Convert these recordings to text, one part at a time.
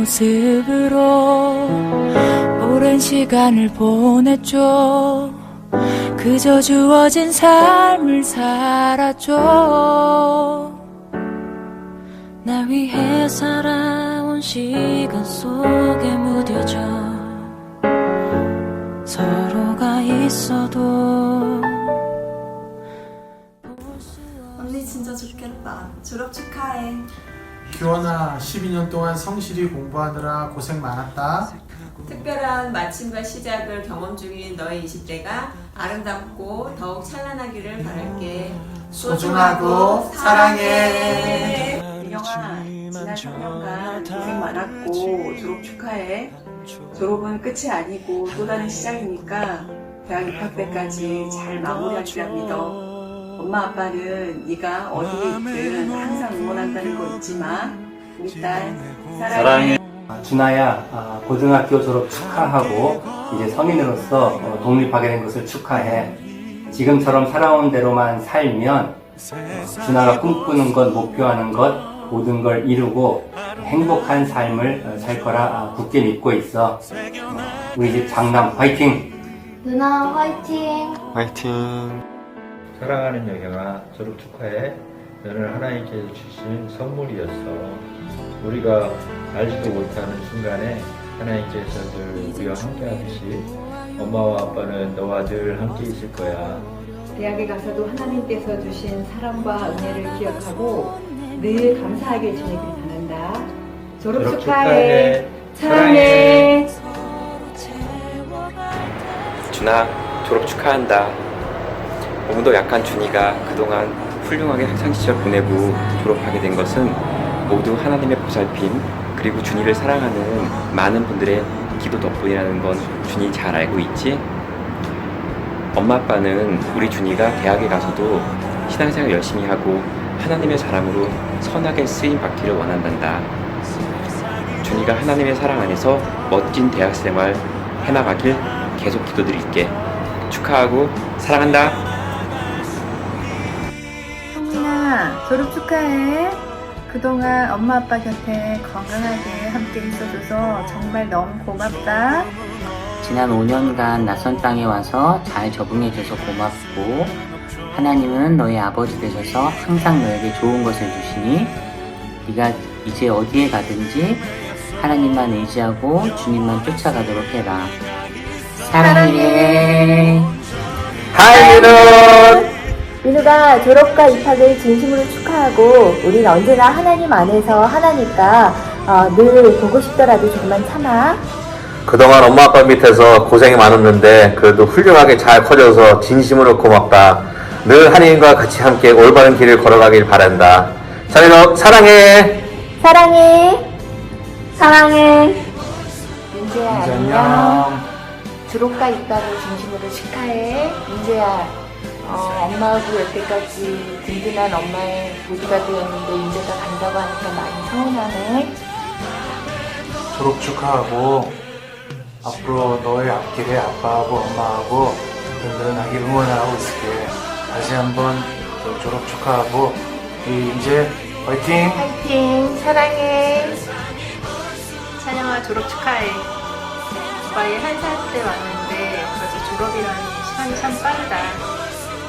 모습으로 오랜 시간을 보냈죠. 그저 주어진 삶을 살았죠. 날 위해 살아온 시간 속에 무뎌져 서로가 있어도 언니 진짜 좋겠다. 졸업 축하해. 기원아 12년 동안 성실히 공부하느라 고생 많았다. 특별한 마침과 시작을 경험 중인 너의 20대가 아름답고 더욱 찬란하기를 바랄게. 소중하고 사랑해. 민영아, 지난 3년간 고생 많았고 졸업 축하해. 졸업은 끝이 아니고 또 다른 시작이니까 대학 입학 때까지 잘 마무리하기를 믿어. 엄마 아빠는 네가 어디에 있든 항상 응원한다는 거 잊지 마. 우리 딸 사랑해. 아, 준아야, 아, 고등학교 졸업 축하하고 이제 성인으로서 어, 독립하게 된 것을 축하해. 지금처럼 살아온 대로만 살면 어, 준아가 꿈꾸는 것, 목표하는 것, 모든 걸 이루고 행복한 삶을 어, 살 거라 아, 굳게 믿고 있어. 어, 우리 집 장남 화이팅! 누나 화이팅! 화이팅! 사랑하는 여경아 졸업 축하해 너는 하나님께서 주신 선물이었어 우리가 알지도 못하는 순간에 하나님께서 늘 우리와 함께 하듯이 엄마와 아빠는 너와 늘 함께 있을 거야 대학에 가서도 하나님께서 주신 사랑과 은혜를 기억하고 늘 감사하게 지내길 바란다. 졸업, 졸업 축하해. 축하해. 사랑해. 준아 졸업 축하한다. 몸도 약한 준이가 그동안 훌륭하게 학창 시절 보내고 졸업하게 된 것은 모두 하나님의 보살핌 그리고 준이를 사랑하는 많은 분들의 기도 덕분이라는 건 준이 잘 알고 있지? 엄마 아빠는 우리 준이가 대학에 가서도 신앙생활 열심히 하고 하나님의 사람으로 선하게 쓰임 받기를 원한단다. 준이가 하나님의 사랑 안에서 멋진 대학생활 해나가길 계속 기도드릴게. 축하하고 사랑한다. 졸업 축하해. 그동안 엄마 아빠 곁에 건강하게 함께 있어줘서 정말 너무 고맙다. 지난 5년간 낯선 땅에 와서 잘 적응해줘서 고맙고 하나님은 너의 아버지 되셔서 항상 너에게 좋은 것을 주시니 네가 이제 어디에 가든지 하나님만 의지하고 주님만 쫓아가도록 해라. 사랑해. 하이민은 민우가 졸업과 입학을 진심으로 축하하고 우린 언제나 하나님 안에서 하나니까 어, 늘 보고 싶더라도 조금만 참아. 그동안 엄마 아빠 밑에서 고생이 많았는데 그래도 훌륭하게 잘 커져서 진심으로 고맙다. 늘 하나님과 같이 함께 올바른 길을 걸어가길 바란다. 사랑해, 사랑해. 사랑해. 사랑해. 민재야 안녕. 안녕. 졸업과 입학을 진심으로 축하해. 민재야 어, 엄마하고 여태까지 든든한 엄마의 보디가 되었는데 민재가 간다고 하니까 많이 서운하네. 졸업 축하하고 앞으로 너의 앞길에 아빠하고 엄마하고 든든하게 응원하고 있을게. 다시 한번 또 졸업 축하하고 우리 이제 화이팅! 파이팅. 사랑해. 찬영아, 졸업 축하해. 두바이 한살 때 왔는데 벌써 졸업이라니 시간이 참 빠르다.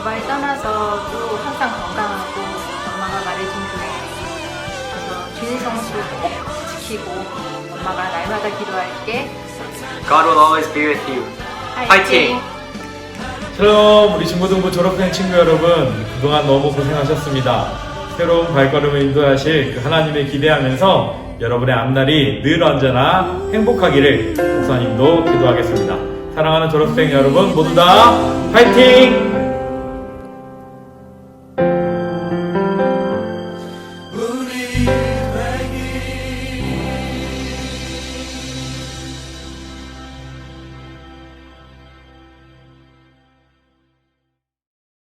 두바이 떠나서 또 항상 건강하고 엄마가 말해준 교회 그래서 주일 성수 꼭 지키고 엄마가 날마다 기도할게. God will always be with you. 파이팅! 샬롬 우리 중고등부 졸업생 친구 여러분 그동안 너무 고생하셨습니다 새로운 발걸음을 인도하실 그 하나님을 기대하면서 여러분의 앞날이 늘 언제나 행복하기를 목사님도 기도하겠습니다 사랑하는 졸업생 여러분 모두 다 파이팅!